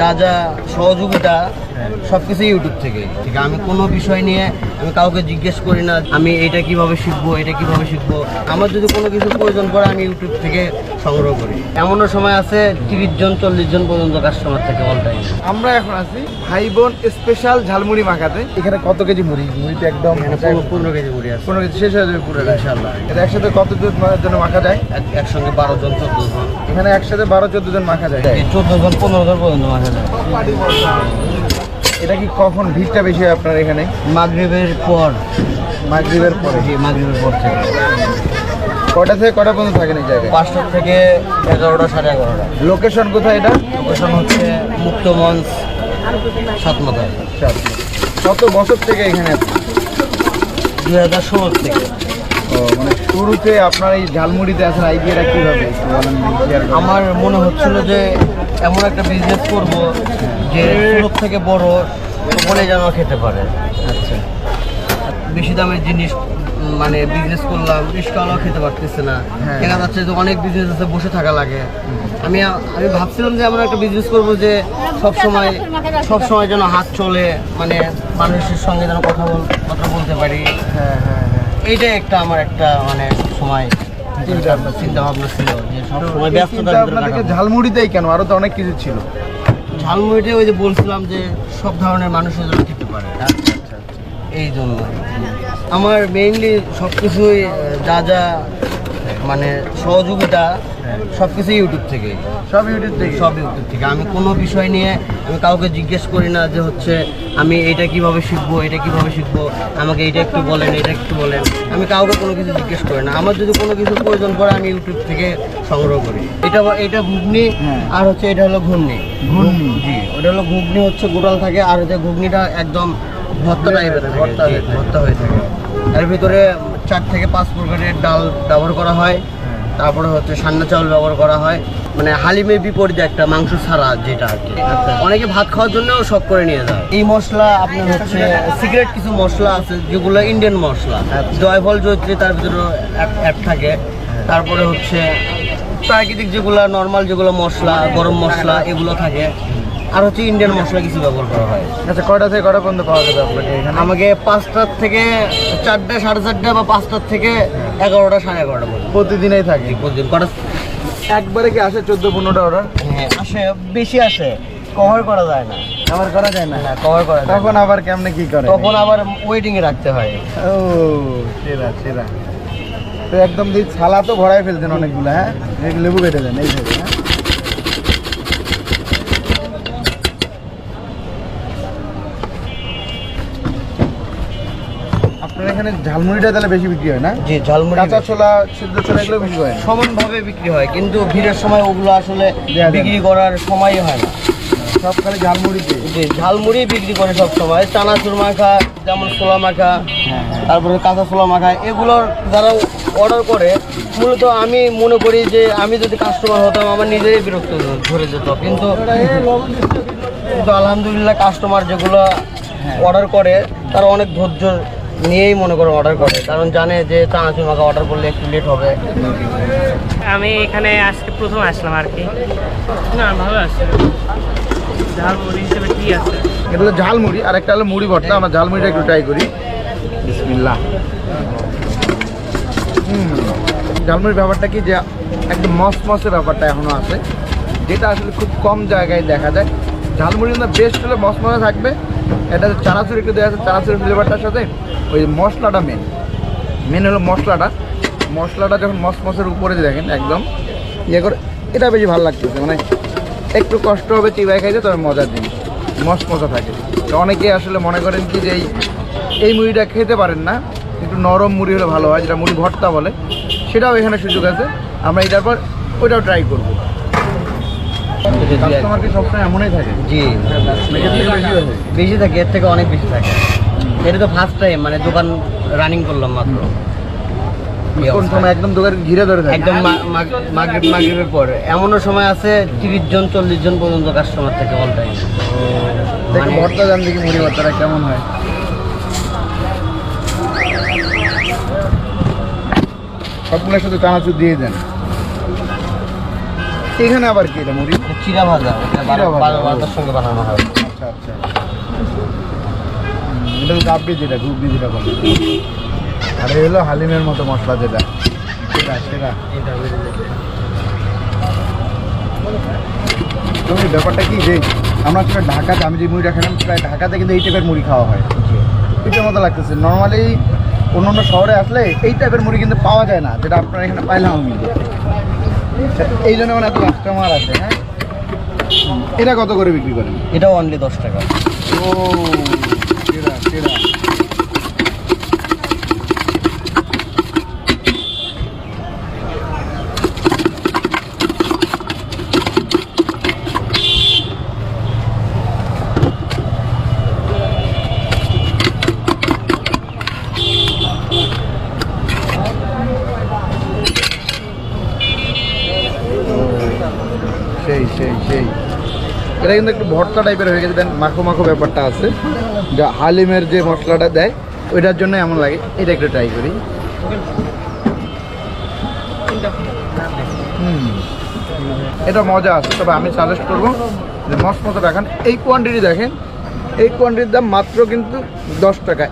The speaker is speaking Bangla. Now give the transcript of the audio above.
যা যা সহযোগিতা সবকিছু ইউটিউব থেকে। ঠিক আছে? আমি কোনো বিষয় নিয়ে আমি কাউকে জিজ্ঞেস করি না আমি এটা কীভাবে শিখব এটা কীভাবে শিখব। আমার যদি কোনো কিছু প্রয়োজন পড়ে আমি ইউটিউব থেকে সংগ্রহ করি। এমনও সময় আছে তিরিশ জন চল্লিশ জন পর্যন্ত কাস্টমার থেকে অল টাইম আমরা এখন আছি ভাই বোন স্পেশাল ঝালমুড়ি মাখাতে। এখানে কত কেজি মুড়ি? মুড়িতে একদম পনেরো- কেজি মুড়ি আছে। পনেরো কেজি শেষ হয়ে যাবে পুরো। ইনশাল্লাহ। এটা একসাথে কত জন জন্য মাখা যায়? এক- একসঙ্গে বারো জন চোদ্দ জন। এখানে একসাথে বারো চোদ্দ জন মাখা যায়। চোদ্দ জন পনেরো জন পর্যন্ত মাখা যায়। এটা কি কখন ভিড়টা বেশি হয় আপনার এখানে? মাগরীবের পর। মাগরিবের পরে। জি মাগরীবের পর থেকে। কটা থেকে কটা পর্যন্ত থাকেন এই জায়গায়? পাঁচটা থেকে এগারোটা সাড়ে এগারোটা। লোকেশন কোথায় এটা? লোকেশন হচ্ছে মুক্ত মঞ্চ সাতমাথায় কত বছর থেকে এখানে? দুই হাজার ষোলো থেকে। মানে শুরুতে আপনার এই ঝালমুড়িতে আছেন আইডিয়াটা কীভাবে। আমার মনে হচ্ছিল যে এমন একটা বিজনেস করব যে ছোট থেকে বড় বলে যেন খেতে পারে। আচ্ছা। বেশি দামের জিনিস মানে বিজনেস করলাম রিস্কাওয়ালাও খেতে পারতেছে না। হ্যাঁ। দেখা যাচ্ছে যে অনেক বিজনেস আছে বসে থাকা লাগে। আমি আমি ভাবছিলাম যে এমন একটা বিজনেস করব যে সব সময় সব সময় যেন হাত চলে মানে মানুষের সঙ্গে যেন কথা বল কথা বলতে পারি। হ্যাঁ হ্যাঁ। এইটাই একটা আমার একটা মানে সময় চিন্তা ভাবনা। ছিল যে সব সময় ব্যস্ততার আপনাদেরকে ঝালমুড়িতেই কেন? আরও তো অনেক কিছু ছিল। ঝালমুড়িতে ওই যে বলছিলাম যে সব ধরনের মানুষের জন্য খেতে পারে। আচ্ছা আচ্ছা এই জন্য আমার মেইনলি সব কিছুই যা যা মানে সহযোগিতা সব কিছু ইউটিউব থেকে। সব ইউটিউব থেকে? সব ইউটিউব থেকে। আমি কোনো বিষয় নিয়ে আমি কাউকে জিজ্ঞেস করি না যে হচ্ছে আমি এটা কীভাবে শিখব এটা কীভাবে শিখব আমাকে এটা একটু বলেন এটা একটু বলেন। আমি কাউকে কোনো কিছু জিজ্ঞেস করি না। আমার যদি কোনো কিছু প্রয়োজন পড়ে আমি ইউটিউব থেকে সংগ্রহ করি। এটা এটা ঘুগনি হ্যাঁ। আর হচ্ছে এটা হলো ঘুগনি। ঘুগনি। জি ওটা হলো ঘুগনি হচ্ছে গোটাল থাকে আর হচ্ছে ঘুগনিটা একদম ভর্তা টাইপের ভর্তা হয়ে থাকে। ভর্তা হয়ে থাকে। এর ভিতরে চার থেকে পাঁচ প্রকারের ডাল ব্যবহার করা হয়। তারপরে হচ্ছে সান্না চাউল ব্যবহার করা হয়। মানে হালিমের বিপরীতে একটা মাংস ছাড়া যেটা আর কি। অনেকে ভাত খাওয়ার জন্য শখ করে নিয়ে যায় এই মশলা আপনার হচ্ছে সিগারেট কিছু মশলা আছে যেগুলো ইন্ডিয়ান মশলা। জয়ফল জৈত্রী তার ভিতরে অ্যাড থাকে। তারপরে হচ্ছে প্রাকৃতিক যেগুলো নর্মাল যেগুলো মশলা গরম মশলা এগুলো থাকে। আর হচ্ছে ইন্ডিয়ান মশলা কিছু ব্যবহার করা হয়। আচ্ছা কটা থেকে কটা পর্যন্ত পাওয়া যাবে আপনাকে এখানে? আমাকে পাঁচটার থেকে চারটে সাড়ে চারটে বা পাঁচটার থেকে এগারোটা সাড়ে এগারোটা পর্যন্ত। প্রতিদিনই থাকে? প্রতিদিন। কটা? একবারে কি আসে চোদ্দ পনেরোটা অর্ডার হ্যাঁ আসে বেশি আসে। কভার করা যায় না। আবার করা যায় না? না কভার করা তখন আবার কেমনে কি করে? তখন আবার ওয়েটিং এ রাখতে হয়। ও সেরা সেরা। তো একদম দিয়ে ছালা তো ভরাই ফেলছেন অনেকগুলো হ্যাঁ? লেবু কেটে দেন এইভাবে হ্যাঁ? এখানে ঝালমুড়িটা তাহলে বেশি বিক্রি হয় না? জি ঝালমুড়ি কাঁচা ছোলা সিদ্ধ ছোলা এগুলো বেশি হয়? সমানভাবে বিক্রি হয় কিন্তু ভিড়ের সময় ওগুলো আসলে। বিক্রি করার সময়ই হয় না। সব খালি ঝালমুড়িতে? জি ঝালমুড়ি বিক্রি করে সব সময়। চানাচুর মাখা যেমন ছোলা মাখা হ্যাঁ হ্যাঁ। তারপরে কাঁচা ছোলা মাখা এগুলোর যারা অর্ডার করে মূলত আমি মনে করি যে আমি যদি কাস্টমার হতাম আমার নিজেরই বিরক্ত ধরে যেত। কিন্তু কিন্তু আলহামদুলিল্লাহ কাস্টমার যেগুলো অর্ডার করে তারা অনেক ধৈর্য নিয়েই মনে করে অর্ডার করে কারণ জানে যে চানাচুর মাখা অর্ডার করলে একটু লেট হবে। আমি এখানে আজকে প্রথম আসলাম আর কি। না ভালো আছে। ঝালমুড়ি হিসেবে ঠিক আছে? এটা হলো ঝালমুড়ি আর একটা হলো মুড়ি ভর্তা। আমরা ঝালমুড়িটা একটু ট্রাই করি। বিসমিল্লাহ। ঝালমুড়ির ব্যাপারটা কি যে একদম মস মসের ব্যাপারটা এখনও আছে। যেটা আসলে খুব কম জায়গায় দেখা যায়। ঝালমুড়ি না বেস্ট হলে মস মশা থাকবে। এটা চানাচুর একটু দেওয়া আছে চানাচুরের ফ্লেভারটার সাথে ওই মশলাটা মেন মেন হলো মশলাটা। মশলাটা যখন মস মসের উপরে দেখেন, একদম ইয়ে করে, এটা বেশি ভালো লাগতেছে। মানে একটু কষ্ট হবে চিবাই খাইতে, তবে মজার জিনিস। মস মজা থাকে অনেকে আসলে মনে করেন কি যে এই মুড়িটা খেতে পারেন না। একটু নরম মুড়ি হলে ভালো হয়, যেটা মুড়ি ভর্তা বলে। সেটাও এখানে সুযোগ আছে। আমরা এটার পর ওইটাও ট্রাই করব। কাস্টমার কি সবসময় এমনই থাকে। জি। বেশি থাকে এর থেকে অনেক বেশি থাকে। এটা তো ফার্স্ট টাইম মানে দোকান রানিং করলাম মাত্র। কোন সময় একদম দোকান ঘিরে ধরে থাকে? একদম মা- মা- মাগরিব মাগরিবের পরে। এমনও সময় আছে তিরিশ জন চল্লিশ জন পর্যন্ত কাস্টমার থাকে অল টাইম দেখি মানে- ভর্তা জান দেখি মুড়ি ভর্তাটা কেমন হয়। সবগুলোর সাথে চানাচুর দিয়ে দেন। এখানে আবার কি এটা মুড়ি? চিরা ভাজা। ভাজার সঙ্গে বানানো হয়। আচ্ছা আচ্ছা। এটা যেটা গুব্বি যেটা বলে। আর এই হলো হালিমের মতো মশলা যেটা। সেটা সেটা। তুমি ব্যাপারটা কি যে আমরা আসলে ঢাকাতে আমি যে মুড়িটা খেলাম প্রায় ঢাকাতে কিন্তু এই টাইপের মুড়ি খাওয়া হয়। এটার মতো লাগতেছে। নর্মালি অন্য অন্য শহরে আসলে এই টাইপের মুড়ি কিন্তু পাওয়া যায় না যেটা আপনারা এখানে পাইলাম আমি। এই জন্য মানে এত কাস্টমার আছে হ্যাঁ? এটা কত করে বিক্রি করেন? এটাও অনলি দশ টাকা। ও সেরা সেরা সেই সেই সেই। এটা কিন্তু একটু ভর্তা টাইপের হয়ে গেছে। দেন মাখো মাখো ব্যাপারটা আছে। যা হালিমের যে মশলাটা দেয়, ওইটার জন্য এমন লাগে। এটা একটু ট্রাই করি। এটা মজা আছে। তবে আমি সাজেস্ট করব যে মস্ত মতো রাখান এই কোয়ান্টিটি দেখেন, এই কোয়ান্টিটির দাম মাত্র কিন্তু দশ টাকা